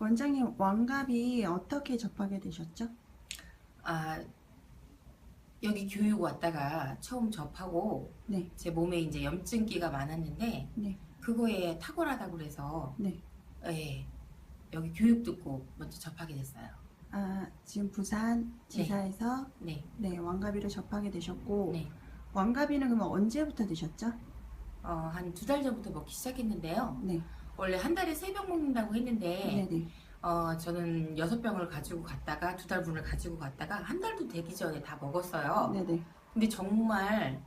원장님 왕갑이 어떻게 접하게 되셨죠? 아 여기 교육 왔다가 처음 접하고 네. 제 몸에 이제 염증기가 많았는데 네. 그거에 탁월하다고 그래서 네. 예 여기 교육 듣고 먼저 접하게 됐어요. 아, 지금 부산 지사에서 네, 네, 왕갑이를 접하게 되셨고 네. 왕갑이는 그러면 언제부터 드셨죠? 어, 한 두 달 전부터 먹기 시작했는데요. 네. 원래 한 달에 세 병 먹는다고 했는데 네, 네. 어, 저는 여섯 병을 가지고 갔다가 두 달 분을 가지고 갔다가 한 달도 되기 전에 다 먹었어요. 네, 네. 근데 정말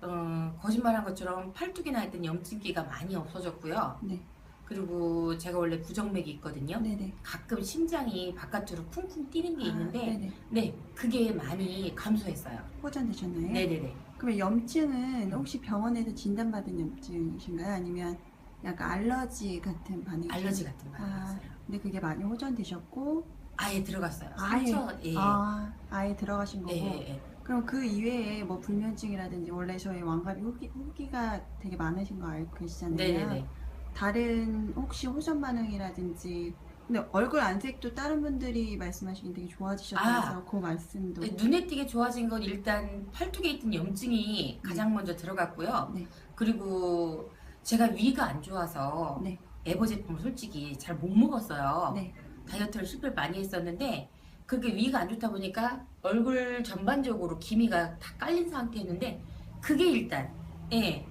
어, 거짓말한 것처럼 팔뚝이나 했던 염증기가 많이 없어졌고요. 네. 그리고 제가 원래 부정맥이 있거든요. 네, 네. 가끔 심장이 바깥으로 쿵쿵 뛰는 게 아, 있는데 네, 네. 네 그게 많이 감소했어요. 호전되셨나요? 네네네. 그러면 염증은 혹시 병원에서 진단받은 염증이신가요? 아니면 약간 알러지 같은 반응이 알러지 같은 거 아, 아니었어요. 근데 그게 많이 호전되셨고 아예 들어갔어요. 아예? 상처 예. 아, 아예 들어가신 거고 예, 예, 예. 그럼 그 이외에 뭐 불면증이라든지 원래 저희 왕갑이 후기, 후기가 되게 많으신 거 알고 계시잖아요. 네네네. 다른 혹시 호전 반응이라든지 근데 얼굴 안색도 다른 분들이 말씀하시긴 되게 좋아지셨다면서 그 말씀도 네, 눈에 띄게 좋아진 건 일단 팔뚝에 있던 염증이 가장 먼저 들어갔고요. 네. 그리고 제가 위가 안 좋아서 네. 에버 제품을 솔직히 잘 못 먹었어요. 네. 다이어트를 실패를 많이 했었는데 그게 위가 안 좋다 보니까 얼굴 전반적으로 기미가 다 깔린 상태였는데 그게 일단 예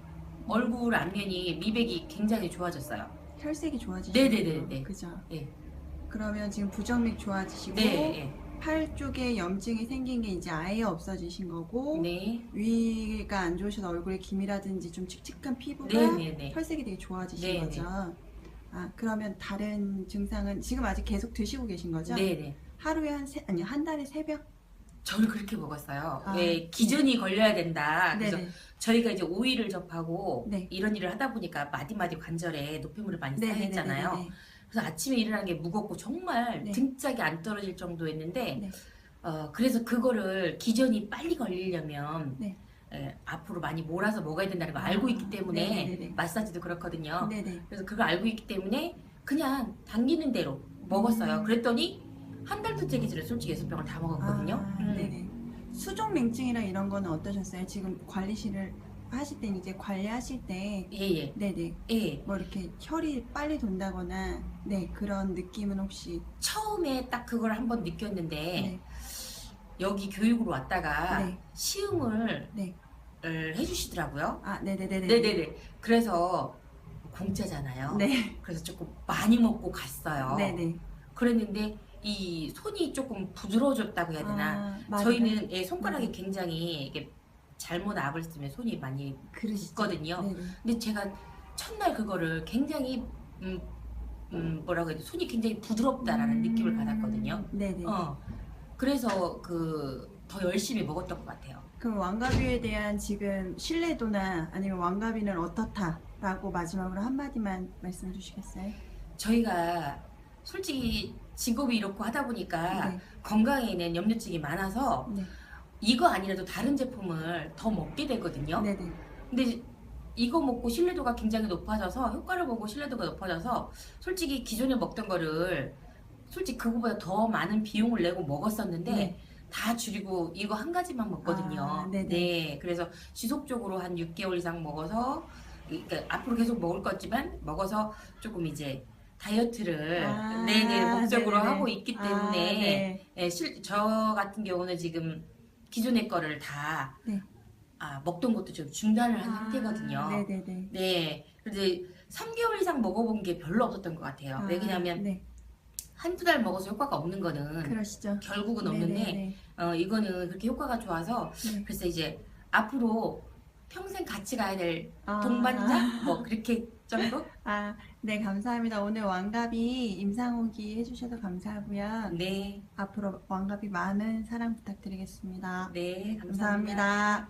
얼굴 안면이 미백이 굉장히 좋아졌어요. 혈색이 좋아지시고 네네네네. 그죠? 예. 그러면 지금 부정맥 좋아지시고 네, 팔 쪽에 염증이 생긴 게 이제 아예 없어지신 거고 네, 위가 안 좋으셔서 얼굴에 기미라든지 좀 칙칙한 피부가 네, 네, 네. 혈색이 되게 좋아지신 네, 거죠. 아 그러면 다른 증상은 지금 아직 계속 드시고 계신 거죠? 네, 네. 하루에 한 세, 아니 한 달에 세 병? 저는 그렇게 먹었어요. 아. 왜 기전이 걸려야 된다. 그래서 네네. 저희가 이제 오이를 접하고 네. 이런 일을 하다 보니까 마디마디 관절에 노폐물을 많이 네네네네네. 쌓였잖아요. 그래서 아침에 일어나는 게 무겁고 정말 네. 등짝이 안 떨어질 정도였는데 네. 어, 그래서 그거를 기전이 빨리 걸리려면 네. 에, 앞으로 많이 몰아서 먹어야 된다는 걸 알고 있기 때문에 네네네네. 마사지도 그렇거든요. 네네. 그래서 그걸 알고 있기 때문에 그냥 당기는 대로 먹었어요. 음. 그랬더니 한 달도 전에 솔직히 여섯 병을 다 먹었거든요. 아, 음. 수족 냉증이랑 이런 거는 어떠셨어요? 지금 관리실을 하실 때 이제 관리하실 때 예, 예, 네네 예. 뭐 이렇게 혈이 빨리 돈다거나 네 그런 느낌은 혹시 처음에 딱 그걸 한번 느꼈는데 네. 여기 교육으로 왔다가 네. 시음을 네. 을 해주시더라고요. 아 네네네네 네네네. 그래서 공짜잖아요. 네. 그래서 조금 많이 먹고 갔어요. 네네 그랬는데 이 손이 조금 부드러워졌다고 해야 되나? 아, 맞아요. 저희는 예, 손가락이 네. 굉장히 이게 잘못 압을 쓰면 손이 많이. 네네. 근데 제가 첫날 그거를 굉장히 음, 음 뭐라고 해야 돼 손이 굉장히 부드럽다라는 느낌을 받았거든요. 음, 네네 어 그래서 그 더 열심히 먹었던 것 같아요. 그럼 왕가비에 대한 지금 신뢰도나 아니면 왕가비는 어떻다라고 마지막으로 한마디만 말씀 주시겠어요? 저희가 솔직히 직업이 이렇고 하다 보니까 네. 건강에는 염려증이 많아서 네. 이거 아니라도 다른 제품을 더 먹게 되거든요. 네네 근데 이거 먹고 신뢰도가 굉장히 높아져서 효과를 보고 신뢰도가 높아져서 솔직히 기존에 먹던 거를 솔직히 그거보다 더 많은 비용을 내고 먹었었는데 네. 다 줄이고 이거 한 가지만 먹거든요. 아, 네네. 네, 그래서 지속적으로 한 6개월 이상 먹어서 그러니까 앞으로 계속 먹을 거지만 먹어서 조금 이제 다이어트를 아, 네네 목적으로 네네네. 하고 있기 아, 때문에 네. 예, 실, 저 같은 경우는 지금 기존의 거를 다 네. 아, 먹던 것도 좀 중단을 한 아, 상태거든요. 네네네 네. 근데 3개월 이상 먹어본 게 별로 없었던 것 같아요. 아, 왜냐하면 네. 한두 달 먹어서 효과가 없는 거는 그러시죠 결국은 없는데 네네네. 어, 이거는 그렇게 효과가 좋아서 네. 그래서 이제 앞으로 평생 같이 가야 될 아. 동반자 뭐 그렇게 정도? 아, 네, 감사합니다. 오늘 왕갑이 임상호기 해주셔서 감사하고요. 네, 앞으로 왕갑이 많은 사랑 부탁드리겠습니다. 네, 감사합니다.